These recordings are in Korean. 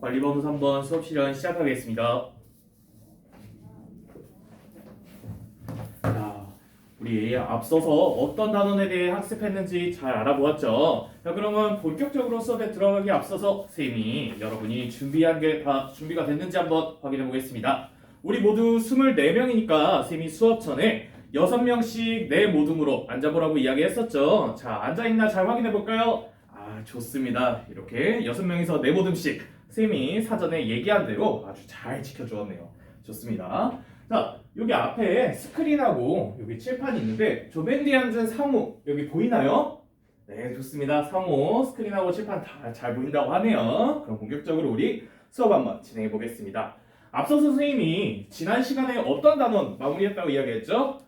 관리번호 3번 수업 실현 시작하겠습니다. 자, 우리 앞서서 어떤 단원에 대해 학습했는지 잘 알아보았죠. 자, 그러면 본격적으로 수업에 들어가기 앞서서 쌤이 여러분이 준비한 게 다 준비가 됐는지 한번 확인해 보겠습니다. 우리 모두 24명이니까 쌤이 수업 전에 6명씩 내 모둠으로 앉아보라고 이야기했었죠. 자, 앉아있나 잘 확인해 볼까요? 아, 좋습니다. 이렇게 6명이서 네 모둠씩 쌤이 사전에 얘기한 대로 아주 잘 지켜주었네요. 좋습니다. 자, 여기 앞에 스크린하고 여기 칠판이 있는데 저 맨 뒤에 앉은 상우 여기 보이나요? 네, 좋습니다. 상우 스크린하고 칠판 다 잘 보인다고 하네요. 그럼 본격적으로 우리 수업 한번 진행해 보겠습니다. 앞서 선생님이 지난 시간에 어떤 단원 마무리했다고 이야기했죠?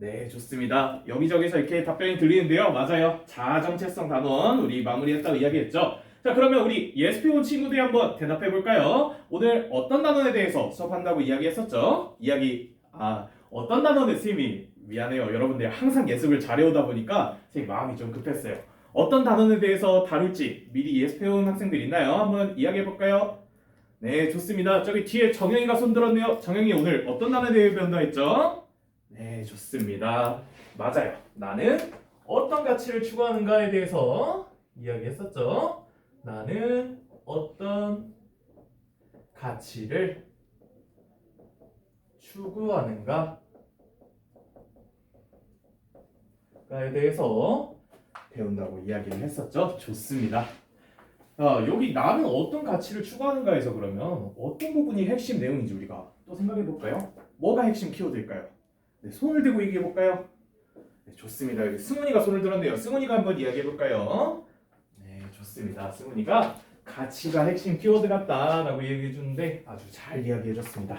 네, 좋습니다. 여기저기서 이렇게 답변이 들리는데요. 맞아요. 자정체성 단원 우리 마무리했다고 이야기했죠. 자, 그러면 우리 예습해 온 친구들이 한번 대답해 볼까요? 오늘 어떤 단원에 대해서 수업한다고 이야기했었죠? 이야기 아, 어떤 단원에 쌤이 미안해요. 여러분들 항상 예습을 잘해오다 보니까 제 마음이 좀 급했어요. 어떤 단원에 대해서 다룰지 미리 예습해 온 학생들 있나요? 한번 이야기해 볼까요? 네, 좋습니다. 저기 뒤에 정영이가 손 들었네요. 정영이 오늘 어떤 단원에 대해 배운다 했죠? 네, 좋습니다. 맞아요. 나는 어떤 가치를 추구하는가에 대해서 이야기했었죠. 나는 어떤 가치를 추구하는가에 대해서 배운다고 이야기를 했었죠. 좋습니다. 아, 여기 나는 어떤 가치를 추구하는가에서 그러면 어떤 부분이 핵심 내용인지 우리가 또 생각해 볼까요? 뭐가 핵심 키워드일까요? 네, 손을 들고 얘기해 볼까요? 네, 좋습니다. 승훈이가 손을 들었네요. 승훈이가 한번 이야기해 볼까요? 네, 좋습니다. 승훈이가 가치가 핵심 키워드 같다라고 얘기해 주는데 아주 잘 이야기해 줬습니다.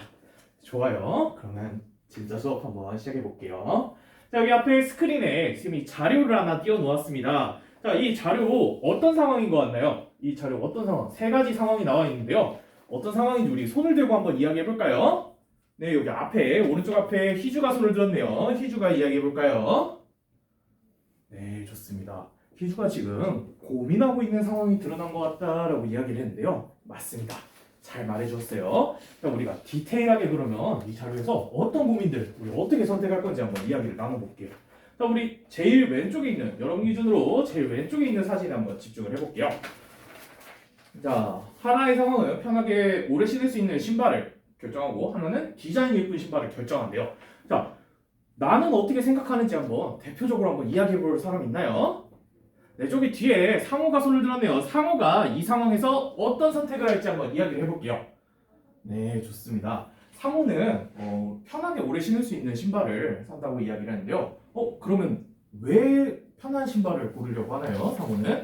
좋아요. 그러면 진짜 수업 한번 시작해 볼게요. 자, 여기 앞에 스크린에 쌤이 자료를 하나 띄워 놓았습니다. 자, 이 자료 어떤 상황인 것 같나요? 이 자료 어떤 상황? 세 가지 상황이 나와 있는데요. 어떤 상황인지 우리 손을 들고 한번 이야기해 볼까요? 네, 여기 앞에 오른쪽 앞에 희주가 손을 들었네요. 희주가 이야기해 볼까요? 네, 좋습니다. 희주가 지금 고민하고 있는 상황이 드러난 것 같다라고 이야기를 했는데요. 맞습니다. 잘 말해줬어요. 자, 우리가 디테일하게 그러면 이 자료에서 어떤 고민들, 우리 어떻게 선택할 건지 한번 이야기를 나눠볼게요. 자, 우리 제일 왼쪽에 있는, 여러분 기준으로 제일 왼쪽에 있는 사진에 한번 집중을 해볼게요. 자, 하나의 상황은 편하게 오래 신을 수 있는 신발을 결정하고 하나는 디자인 예쁜 신발을 결정한대요. 자, 나는 어떻게 생각하는지 한번 대표적으로 한번 이야기해 볼 사람 있나요? 네, 저기 뒤에 상호가 손을 들었네요. 상호가 이 상황에서 어떤 선택을 할지 한번 이야기를 해볼게요. 네, 좋습니다. 상호는 어, 편하게 오래 신을 수 있는 신발을 산다고 이야기를 하는데요. 어, 그러면 왜 편한 신발을 고르려고 하나요, 상호는?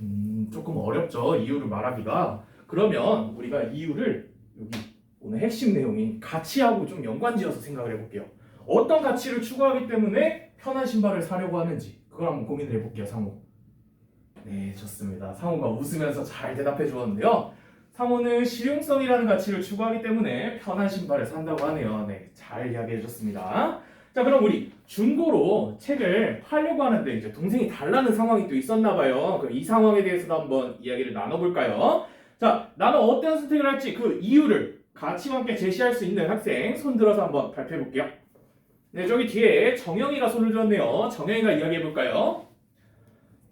음, 조금 어렵죠. 이유를 말하기가. 그러면 우리가 이유를 여기 오늘 핵심 내용인 가치하고 좀 연관지어서 생각을 해볼게요. 어떤 가치를 추구하기 때문에 편한 신발을 사려고 하는지 그걸 한번 고민을 해볼게요, 상호. 네, 좋습니다. 상호가 웃으면서 잘 대답해 주었는데요. 상호는 실용성이라는 가치를 추구하기 때문에 편한 신발을 산다고 하네요. 네, 잘 이야기해 줬습니다. 자, 그럼 우리 중고로 책을 팔려고 하는데 이제 동생이 달라는 상황이 또 있었나 봐요. 그럼 이 상황에 대해서도 한번 이야기를 나눠볼까요? 자, 나는 어떤 선택을 할지 그 이유를 가치와 함께 제시할 수 있는 학생 손 들어서 한번 발표해 볼게요. 네, 저기 뒤에 정영이가 손을 들었네요. 정영이가 이야기해 볼까요?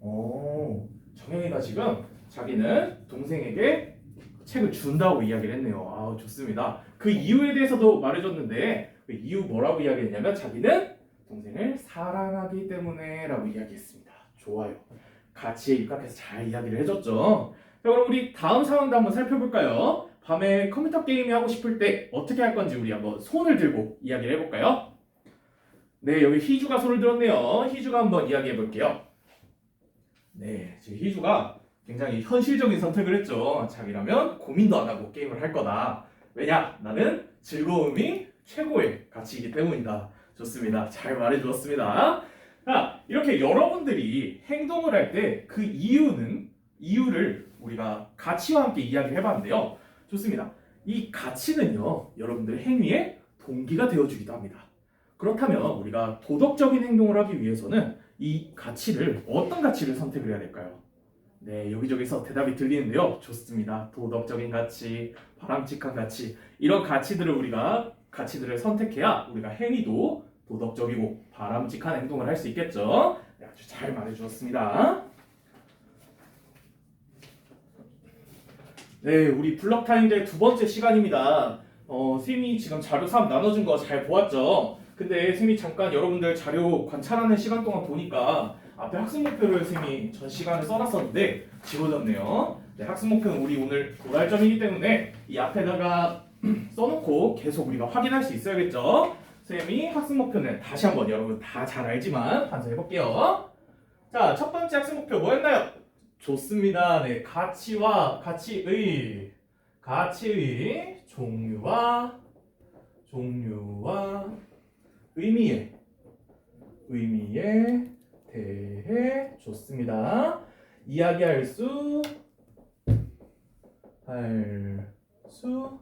오, 정영이가 지금 자기는 동생에게 책을 준다고 이야기를 했네요. 아, 좋습니다. 그 이유에 대해서도 말해줬는데 그 이유 뭐라고 이야기했냐면 자기는 동생을 사랑하기 때문에라고 이야기했습니다. 좋아요. 가치에 입각해서 잘 이야기를 해줬죠. 자, 그럼 우리 다음 상황도 한번 살펴볼까요? 밤에 컴퓨터 게임이 하고 싶을 때 어떻게 할 건지 우리 한번 손을 들고 이야기를 해볼까요? 네, 여기 희주가 손을 들었네요. 희주가 한번 이야기해 볼게요. 네, 지금 희주가 굉장히 현실적인 선택을 했죠. 자기라면 고민도 안 하고 게임을 할 거다. 왜냐? 나는 즐거움이 최고의 가치이기 때문이다. 좋습니다. 잘 말해 주었습니다. 자, 이렇게 여러분들이 행동을 할 때 그 이유는 이유를 우리가 가치와 함께 이야기를 해봤는데요. 좋습니다. 이 가치는요, 여러분들 행위의 동기가 되어 주기도 합니다. 그렇다면 우리가 도덕적인 행동을 하기 위해서는 이 가치를 어떤 가치를 선택을 해야 될까요? 네, 여기저기서 대답이 들리는데요. 좋습니다. 도덕적인 가치, 바람직한 가치, 이런 가치들을 우리가 가치들을 선택해야 우리가 행위도 도덕적이고 바람직한 행동을 할 수 있겠죠. 네, 아주 잘 말해주었습니다. 네, 우리 블럭 타임제 두 번째 시간입니다. 어, 쌤이 지금 자료 3 나눠준 거 잘 보았죠? 근데 쌤이 잠깐 여러분들 자료 관찰하는 시간 동안 보니까 앞에 학습 목표를 쌤이 전 시간에 써놨었는데 지워졌네요. 네, 학습 목표는 우리 오늘 도달점이기 때문에 이 앞에다가 써놓고 계속 우리가 확인할 수 있어야겠죠? 쌤이 학습 목표는 다시 한번 여러분 다 잘 알지만 반성해볼게요. 자, 첫 번째 학습 목표 뭐였나요? 좋습니다. 네, 가치와 가치의 가치의 종류와 종류와 의미에 의미에 대해 좋습니다. 이야기할 수 할 수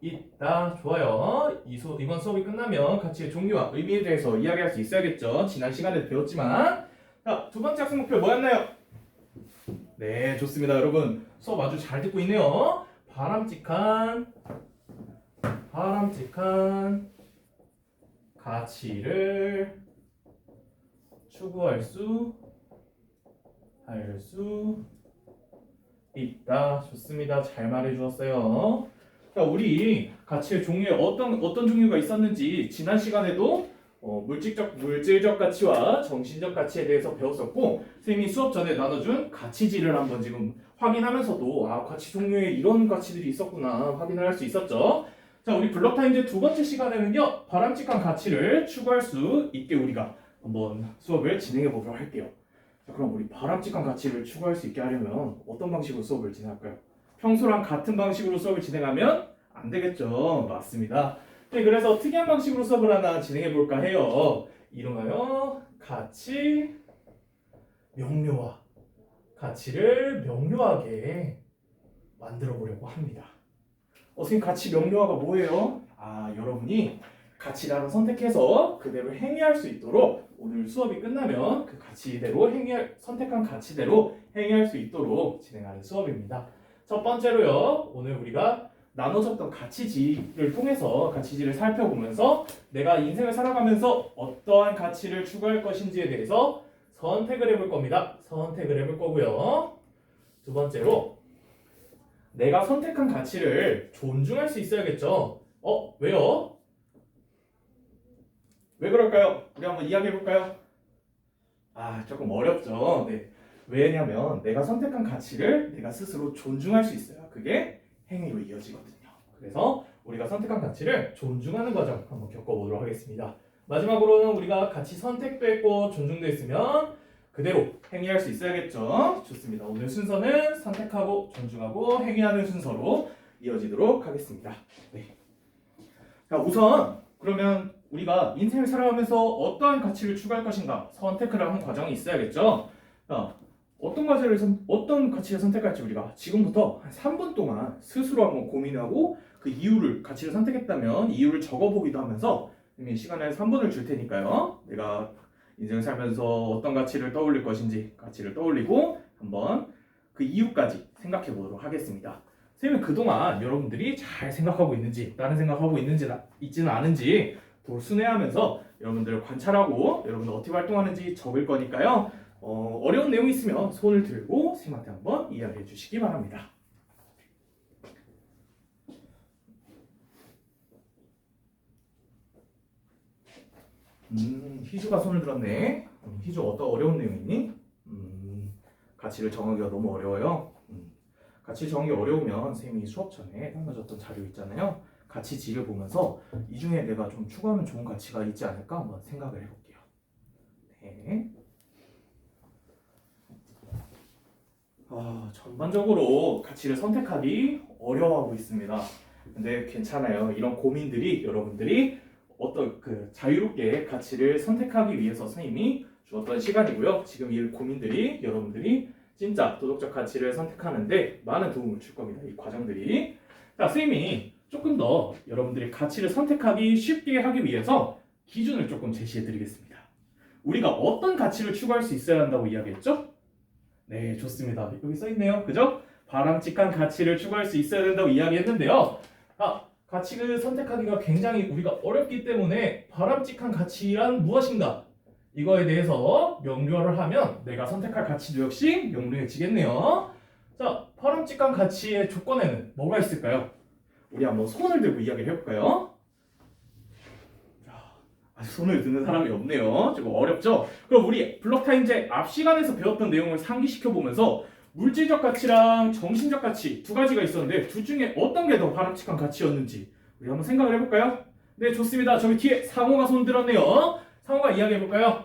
있다. 좋아요. 이 수, 이번 수업이 끝나면 가치의 종류와 의미에 대해서 이야기할 수 있어야겠죠. 지난 시간에 배웠지만 자, 두 번째 학습 목표 뭐였나요? 네, 좋습니다. 여러분 수업 아주 잘 듣고 있네요. 바람직한 바람직한 가치를 추구할 수, 할 수 있다. 좋습니다. 잘 말해 주었어요. 자, 우리 가치의 종류에 어떤 어떤 종류가 있었는지 지난 시간에도 어, 물질적 물질적 가치와 정신적 가치에 대해서 배웠었고 선생님이 수업 전에 나눠준 가치지를 한번 지금 확인하면서도 아 가치 종류에 이런 가치들이 있었구나 확인을 할 수 있었죠. 자, 우리 블럭 타임즈 두 번째 시간에는요 바람직한 가치를 추구할 수 있게 우리가 한번 수업을 진행해 보도록 할게요. 자, 그럼 우리 바람직한 가치를 추구할 수 있게 하려면 어떤 방식으로 수업을 진행할까요? 평소랑 같은 방식으로 수업을 진행하면 안 되겠죠. 맞습니다. 네, 그래서 특이한 방식으로 수업을 하나 진행해 볼까 해요. 이름하여 가치 명료화. 가치를 명료하게 만들어 보려고 합니다. 어, 선생님 가치 명료화가 뭐예요? 아, 여러분이 하나 선택해서 그대로 행위할 수 있도록 오늘 수업이 끝나면 그 가치대로 행위할 선택한 가치대로 행위할 수 있도록 진행하는 수업입니다. 첫 번째로요. 오늘 우리가 나눠졌던 가치지를 통해서 가치지를 살펴보면서 내가 인생을 살아가면서 어떠한 가치를 추구할 것인지에 대해서 선택을 해볼 겁니다. 선택을 해볼 거고요. 두 번째로 내가 선택한 가치를 존중할 수 있어야겠죠. 어, 왜요? 왜 그럴까요? 우리 한번 이야기해 볼까요? 아, 조금 어렵죠. 네. 왜냐면 내가 선택한 가치를 내가 스스로 존중할 수 있어요. 그게 행위로 이어지거든요. 그래서 우리가 선택한 가치를 존중하는 과정 한번 겪어보도록 하겠습니다. 마지막으로는 우리가 가치 선택도 했고 존중도 했으면 그대로 행위할 수 있어야겠죠. 좋습니다. 오늘 순서는 선택하고 존중하고 행위하는 순서로 이어지도록 하겠습니다. 네. 자, 우선 그러면 우리가 인생을 살아가면서 어떠한 가치를 추구할 것인가 선택을 하는 과정이 있어야겠죠. 자, 어떤 가치를 선, 어떤 가치를 선택할지 우리가 지금부터 한 3분 동안 스스로 한번 고민하고 그 이유를 가치를 선택했다면 이유를 적어보기도 하면서 시간을 3분을 줄 테니까요. 내가 인생을 살면서 어떤 가치를 떠올릴 것인지 가치를 떠올리고 한번 그 이유까지 생각해 보도록 하겠습니다. 선생님은 그동안 여러분들이 잘 생각하고 있는지 다른 생각하고 있는지 있지는 않은지 또 순회하면서 여러분들을 관찰하고 여러분들 어떻게 활동하는지 적을 거니까요. 어, 어려운 내용이 있으면 손을 들고 선생님한테 한번 이야기해 주시기 바랍니다. 음, 희주가 손을 들었네. 음, 희주 어떤 어려운 내용 있니? 음, 가치를 정하기가 너무 어려워요. 음, 가치 정하기 어려우면 선생님이 수업 전에 나눠줬던 자료 있잖아요. 가치 지를 보면서 이 중에 내가 좀 추구하면 좋은 가치가 있지 않을까 한번 생각을 해볼게요. 네. 아, 전반적으로 가치를 선택하기 어려워하고 있습니다. 근데 괜찮아요. 이런 고민들이 여러분들이 어떤 그 자유롭게 가치를 선택하기 위해서 선생님이 주었던 시간이고요. 지금 이 고민들이 여러분들이 진짜 도덕적 가치를 선택하는데 많은 도움을 줄 겁니다. 이 과정들이. 자, 선생님이 조금 더 여러분들이 가치를 선택하기 쉽게 하기 위해서 기준을 조금 제시해 드리겠습니다. 우리가 어떤 가치를 추구할 수 있어야 한다고 이야기했죠? 네, 좋습니다. 여기 써 있네요. 그죠? 바람직한 가치를 추구할 수 있어야 된다고 이야기했는데요. 아, 가치를 선택하기가 굉장히 우리가 어렵기 때문에 바람직한 가치란 무엇인가? 이거에 대해서 명료를 하면 내가 선택할 가치도 역시 명료해지겠네요. 자, 바람직한 가치의 조건에는 뭐가 있을까요? 우리 한번 손을 들고 이야기를 해볼까요? 자, 아직 손을 드는 사람이 없네요. 조금 어렵죠? 그럼 우리 블록타임제 앞 시간에서 배웠던 내용을 상기시켜 보면서 물질적 가치랑 정신적 가치 두 가지가 있었는데 둘 중에 어떤 게 더 바람직한 가치였는지 우리 한번 생각을 해볼까요? 네, 좋습니다. 저기 뒤에 상호가 손 들었네요. 상호가 이야기해볼까요?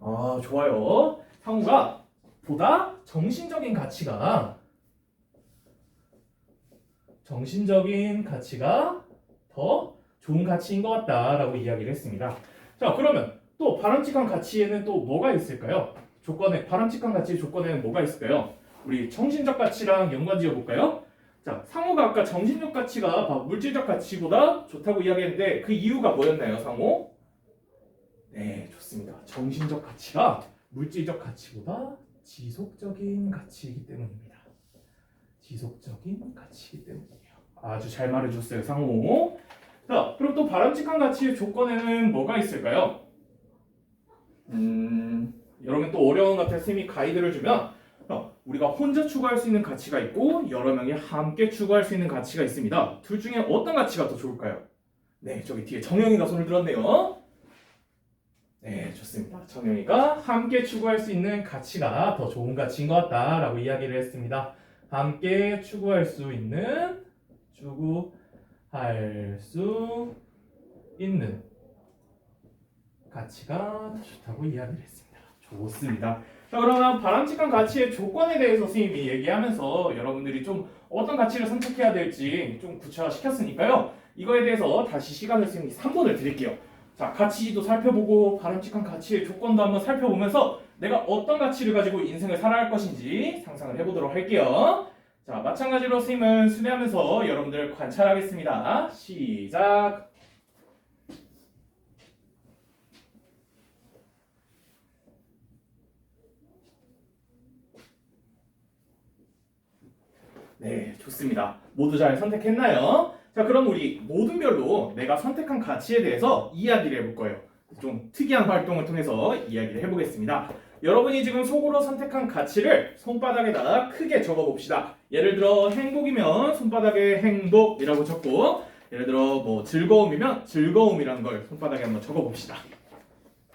아, 좋아요. 상호가 보다 정신적인 가치가 정신적인 가치가 더 좋은 가치인 것 같다라고 이야기를 했습니다. 자, 그러면 또 바람직한 가치에는 또 뭐가 있을까요? 조건에 바람직한 가치의 조건에는 뭐가 있을까요? 우리 정신적 가치랑 연관 지어 볼까요? 자, 상호가 아까 정신적 가치가 바- 물질적 가치보다 좋다고 이야기했는데 그 이유가 뭐였나요, 상호? 네, 좋습니다. 정신적 가치가 물질적 가치보다 지속적인 가치이기 때문입니다. 지속적인 가치이기 때문이에요. 아주 잘 말해줬어요, 상호. 자, 그럼 또 바람직한 가치의 조건에는 뭐가 있을까요? 음, 여러분 또 어려운 것 같아 쌤이 가이드를 주면 어, 우리가 혼자 추구할 수 있는 가치가 있고 여러 명이 함께 추구할 수 있는 가치가 있습니다. 둘 중에 어떤 가치가 더 좋을까요? 네, 저기 뒤에 정영이가 손을 들었네요. 네, 좋습니다. 정영이가 함께 추구할 수 있는 가치가 더 좋은 가치인 것 같다라고 이야기를 했습니다. 함께 추구할 수 있는 추구할 수 있는 가치가 더 좋다고 이야기를 했습니다. 좋습니다. 자 그러면 바람직한 가치의 조건에 대해서 선생님이 얘기하면서 여러분들이 좀 어떤 가치를 선택해야 될지 좀 구체화시켰으니까요. 이거에 대해서 다시 시간을 선생님이 3분을 드릴게요. 자 가치도 살펴보고 바람직한 가치의 조건도 한번 살펴보면서 내가 어떤 가치를 가지고 인생을 살아갈 것인지 상상을 해보도록 할게요. 자 마찬가지로 선생님은 순회하면서 여러분들 관찰하겠습니다. 시작. 네, 좋습니다. 모두 잘 선택했나요? 자, 그럼 우리 모든 별로 내가 선택한 가치에 대해서 이야기를 해볼 거예요. 좀 특이한 활동을 통해서 이야기를 해보겠습니다. 여러분이 지금 속으로 선택한 가치를 손바닥에다 크게 적어봅시다. 예를 들어 행복이면 손바닥에 행복이라고 적고 예를 들어 뭐 즐거움이면 즐거움이라는 걸 손바닥에 한번 적어봅시다.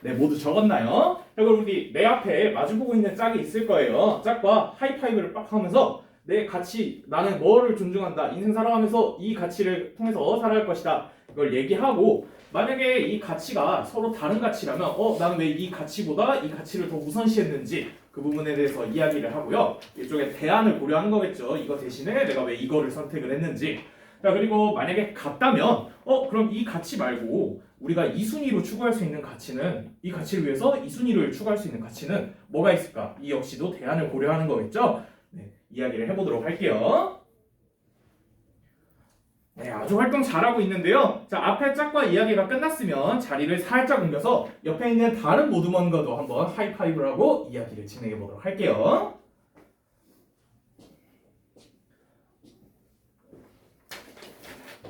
네, 모두 적었나요? 자, 그럼 우리 내 앞에 마주보고 있는 짝이 있을 거예요. 짝과 하이파이브를 빡 하면서 내 가치, 나는 뭐를 존중한다. 인생 살아가면서 이 가치를 통해서 살아갈 것이다. 이걸 얘기하고 만약에 이 가치가 서로 다른 가치라면 어, 나는 왜 이 가치보다 이 가치를 더 우선시했는지 그 부분에 대해서 이야기를 하고요. 이쪽에 대안을 고려하는 거겠죠. 이거 대신에 내가 왜 이거를 선택을 했는지. 자, 그리고 만약에 같다면 어, 그럼 이 가치 말고 우리가 이 순위로 추구할 수 있는 가치는 이 가치를 위해서 이 순위를 추구할 수 있는 가치는 뭐가 있을까? 이 역시도 대안을 고려하는 거겠죠. 네, 이야기를 해보도록 할게요. 네, 아주 활동 잘하고 있는데요. 자, 앞에 짝과 이야기가 끝났으면 자리를 살짝 옮겨서 옆에 있는 다른 모두먼과도 한번 하이파이브를 하고 이야기를 진행해 보도록 할게요.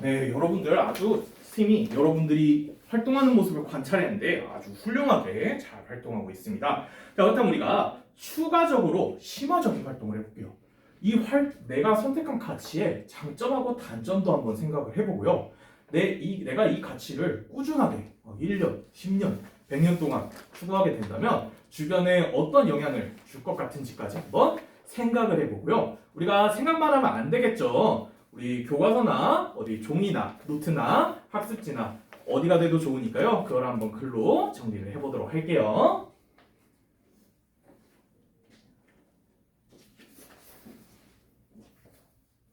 네, 여러분들 아주 팀이 여러분들이 활동하는 모습을 관찰했는데 아주 훌륭하게 잘 활동하고 있습니다. 자, 그렇다면 우리가 추가적으로 심화적인 활동을 해볼게요. 이 활, 내가 선택한 가치의 장점하고 단점도 한번 생각을 해보고요. 내, 이, 내가 이 가치를 꾸준하게 어, 1년, 10년, 100년 동안 추구하게 된다면 주변에 어떤 영향을 줄 것 같은지까지 한번 생각을 해보고요. 우리가 생각만 하면 안 되겠죠. 우리 교과서나 어디 종이나 노트나 학습지나 어디가 돼도 좋으니까요. 그걸 한번 글로 정리를 해보도록 할게요.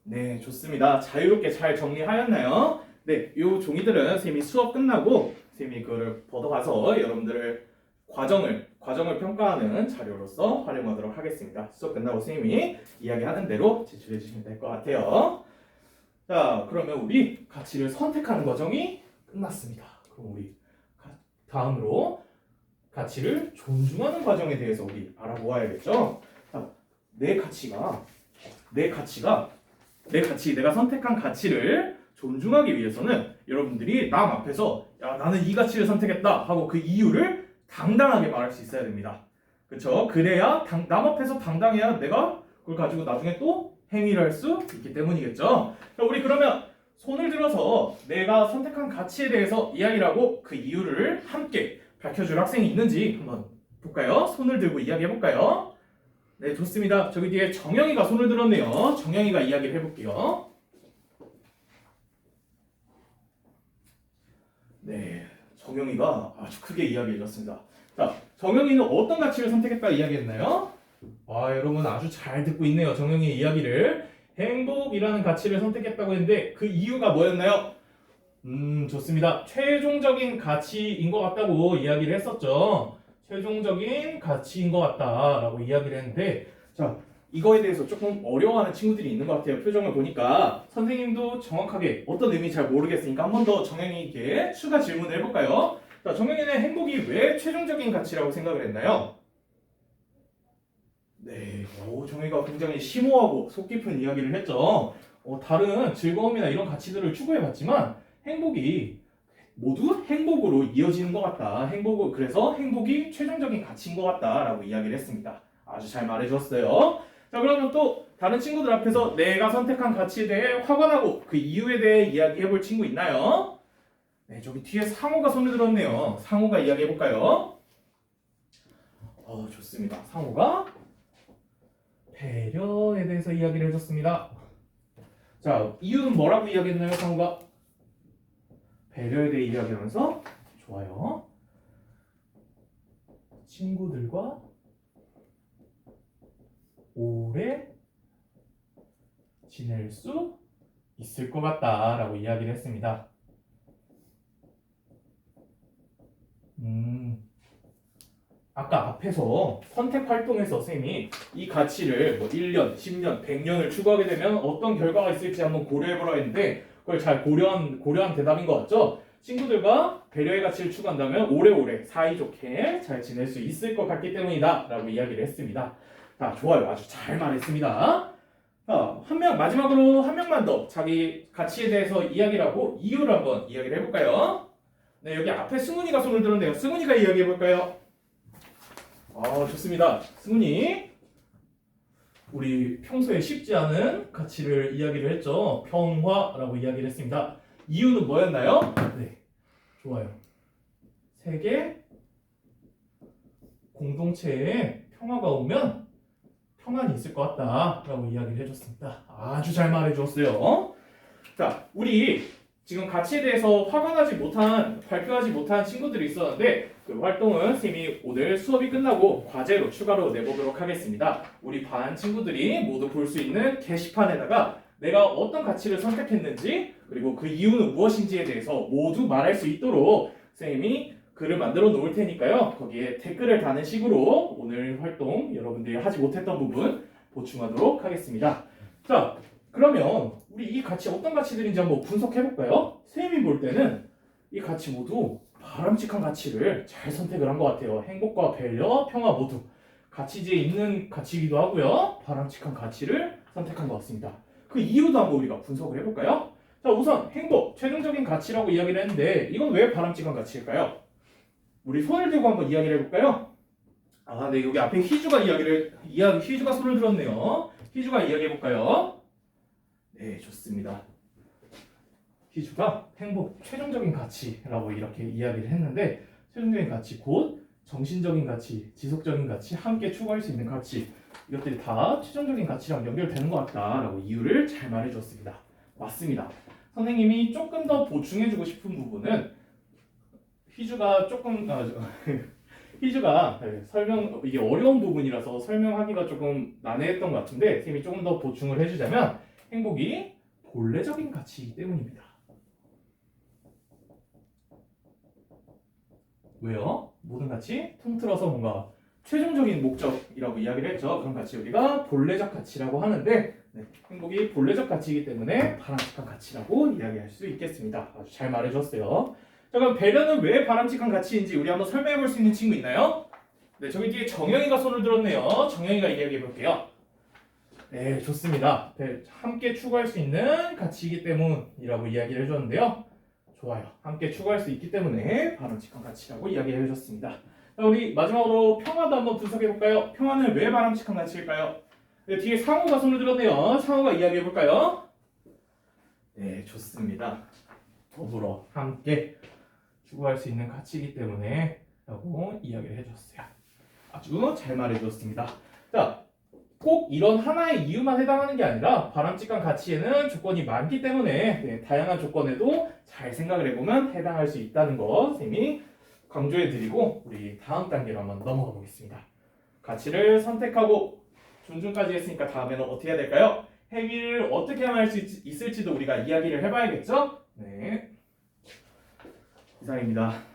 네, 좋습니다. 자유롭게 잘 정리하였나요? 네, 이 종이들은 선생님이 수업 끝나고 선생님이 그거를 벗어가서 여러분들을 과정을 과정을 평가하는 자료로서 활용하도록 하겠습니다. 수업 끝나고 선생님이 이야기하는 대로 제출해 주시면 될 것 같아요. 자, 그러면 우리 가치를 선택하는 과정이 끝났습니다. 그럼 우리 가- 다음으로 가치를 존중하는 과정에 대해서 우리 알아보아야겠죠. 자, 내 가치가 내 가치가 내 가치 내가 선택한 가치를 존중하기 위해서는 여러분들이 남 앞에서 야 나는 이 가치를 선택했다 하고 그 이유를 당당하게 말할 수 있어야 됩니다. 그렇죠? 그래야 당, 남 앞에서 당당해야 내가 그걸 가지고 나중에 또 행위를 할 수 있기 때문이겠죠. 자, 우리 그러면 손을 들어서 내가 선택한 가치에 대해서 이야기를 하고 그 이유를 함께 밝혀줄 학생이 있는지 한번 볼까요? 손을 들고 이야기해 볼까요? 네, 좋습니다. 저기 뒤에 정영이가 손을 들었네요. 정영이가 이야기를 해볼게요. 네, 정영이가 아주 크게 이야기해줬습니다. 자, 정영이는 어떤 가치를 선택했다 이야기했나요? 아, 여러분 아주 잘 듣고 있네요. 정영이의 이야기를. 행복이라는 가치를 선택했다고 했는데 그 이유가 뭐였나요? 음, 좋습니다. 최종적인 가치인 것 같다고 이야기를 했었죠. 최종적인 가치인 것 같다라고 이야기를 했는데, 자, 이거에 대해서 조금 어려워하는 친구들이 있는 것 같아요. 표정을 보니까 선생님도 정확하게 어떤 의미 잘 모르겠으니까 한 번 더 정영이에게 추가 질문을 해볼까요? 자, 정영이는 행복이 왜 최종적인 가치라고 생각을 했나요? 네, 오, 정영이가 굉장히 심오하고 속 깊은 이야기를 했죠. 어, 다른 즐거움이나 이런 가치들을 추구해봤지만 행복이 모두 행복으로 이어지는 것 같다. 행복을 그래서 행복이 최종적인 가치인 것 같다라고 이야기를 했습니다. 아주 잘 말해줬어요. 자 그러면 또 다른 친구들 앞에서 내가 선택한 가치에 대해 화가 나고 그 이유에 대해 이야기해볼 친구 있나요? 네 저기 뒤에 상호가 손을 들었네요. 상호가 이야기해볼까요? 어 좋습니다. 상호가 배려에 대해서 이야기를 해줬습니다. 자 이유는 뭐라고 이야기했나요, 상호가? 배려에 대해 이야기하면서 좋아요. 친구들과 오래 지낼 수 있을 것 같다라고 이야기를 했습니다. 음, 아까 앞에서 선택 활동에서 쌤이 이 가치를 뭐 1년, 10년, 100년을 추구하게 되면 어떤 결과가 있을지 한번 고려해보라 했는데 그걸 잘 고려한, 고려한 대답인 것 같죠? 친구들과 배려의 가치를 추구한다면 오래오래 사이좋게 잘 지낼 수 있을 것 같기 때문이다 라고 이야기를 했습니다. 자, 좋아요. 아주 잘 말했습니다. 자, 한 명, 마지막으로 한 명만 더 자기 가치에 대해서 이야기를 하고 이유를 한번 이야기를 해볼까요? 네, 여기 앞에 승훈이가 손을 들었네요. 승훈이가 이야기해볼까요? 아, 좋습니다. 승훈이. 우리 평소에 쉽지 않은 가치를 이야기를 했죠. 평화라고 이야기를 했습니다. 이유는 뭐였나요? 네, 좋아요. 세계 공동체에 평화가 오면 평안이 있을 것 같다라고 이야기를 해줬습니다. 아주 잘 말해줬어요. 자, 우리 지금 가치에 대해서 화가 나지 못한 발표하지 못한 친구들이 있었는데 그 활동은 쌤이 오늘 수업이 끝나고 과제로 추가로 내보도록 하겠습니다. 우리 반 친구들이 모두 볼 수 있는 게시판에다가 내가 어떤 가치를 선택했는지 그리고 그 이유는 무엇인지에 대해서 모두 말할 수 있도록 쌤이 글을 만들어 놓을 테니까요. 거기에 댓글을 다는 식으로 오늘 활동 여러분들이 하지 못했던 부분 보충하도록 하겠습니다. 자, 그러면 우리 이 가치 어떤 가치들인지 한번 분석해 볼까요? 쌤이 볼 때는 이 가치 모두 바람직한 가치를 잘 선택을 한 것 같아요. 행복과 배려, 평화 모두 가치지에 있는 가치이기도 하고요. 바람직한 가치를 선택한 것 같습니다. 그 이유도 한번 우리가 분석을 해볼까요? 자, 우선 행복, 최종적인 가치라고 이야기를 했는데 이건 왜 바람직한 가치일까요? 우리 손을 들고 한번 이야기를 해볼까요? 아, 네, 여기 앞에 희주가 이야기를, 이야기, 희주가 손을 들었네요. 희주가 이야기해볼까요? 네, 좋습니다. 희주가 행복, 최종적인 가치라고 이렇게 이야기를 했는데, 최종적인 가치, 곧 정신적인 가치, 지속적인 가치, 함께 추구할 수 있는 가치, 이것들이 다 최종적인 가치랑 연결되는 것 같다라고 이유를 잘 말해줬습니다. 맞습니다. 선생님이 조금 더 보충해주고 싶은 부분은 희주가 조금 아, 저, 희주가 네, 설명 이게 어려운 부분이라서 설명하기가 조금 난해했던 것 같은데 쌤이 조금 더 보충을 해주자면 행복이 본래적인 가치이기 때문입니다. 왜요? 모든 가치 통틀어서 뭔가 최종적인 목적이라고 이야기를 했죠. 그런 가치 우리가 본래적 가치라고 하는데 네, 행복이 본래적 가치이기 때문에 바람직한 가치라고 이야기할 수 있겠습니다. 아주 잘 말해줬어요. 자 그럼 배려는 왜 바람직한 가치인지 우리 한번 설명해 볼 수 있는 친구 있나요? 네, 저기 뒤에 정영이가 손을 들었네요. 정영이가 이야기해 볼게요. 네, 좋습니다. 배- 함께 추구할 수 있는 가치이기 때문이라고 이야기를 해줬는데요. 좋아요. 함께 추구할 수 있기 때문에 바람직한 가치라고 이야기를 해줬습니다. 자, 우리 마지막으로 평화도 한번 분석해 볼까요? 평화는 왜 바람직한 가치일까요? 네, 뒤에 상호가 손을 들었네요. 상호가 이야기해 볼까요? 네, 좋습니다. 더불어 함께 추구할 수 있는 가치이기 때문에 라고 이야기를 해줬어요. 아주 잘 말해줬습니다. 자, 꼭 이런 하나의 이유만 해당하는 게 아니라 바람직한 가치에는 조건이 많기 때문에 네, 다양한 조건에도 잘 생각을 해보면 해당할 수 있다는 거 쌤이 강조해드리고 우리 다음 단계로 한번 넘어가 보겠습니다. 가치를 선택하고 존중까지 했으니까 다음에는 어떻게 해야 될까요? 행위를 어떻게 하면 할 수 있을지도 우리가 이야기를 해봐야겠죠? 네. 이상입니다.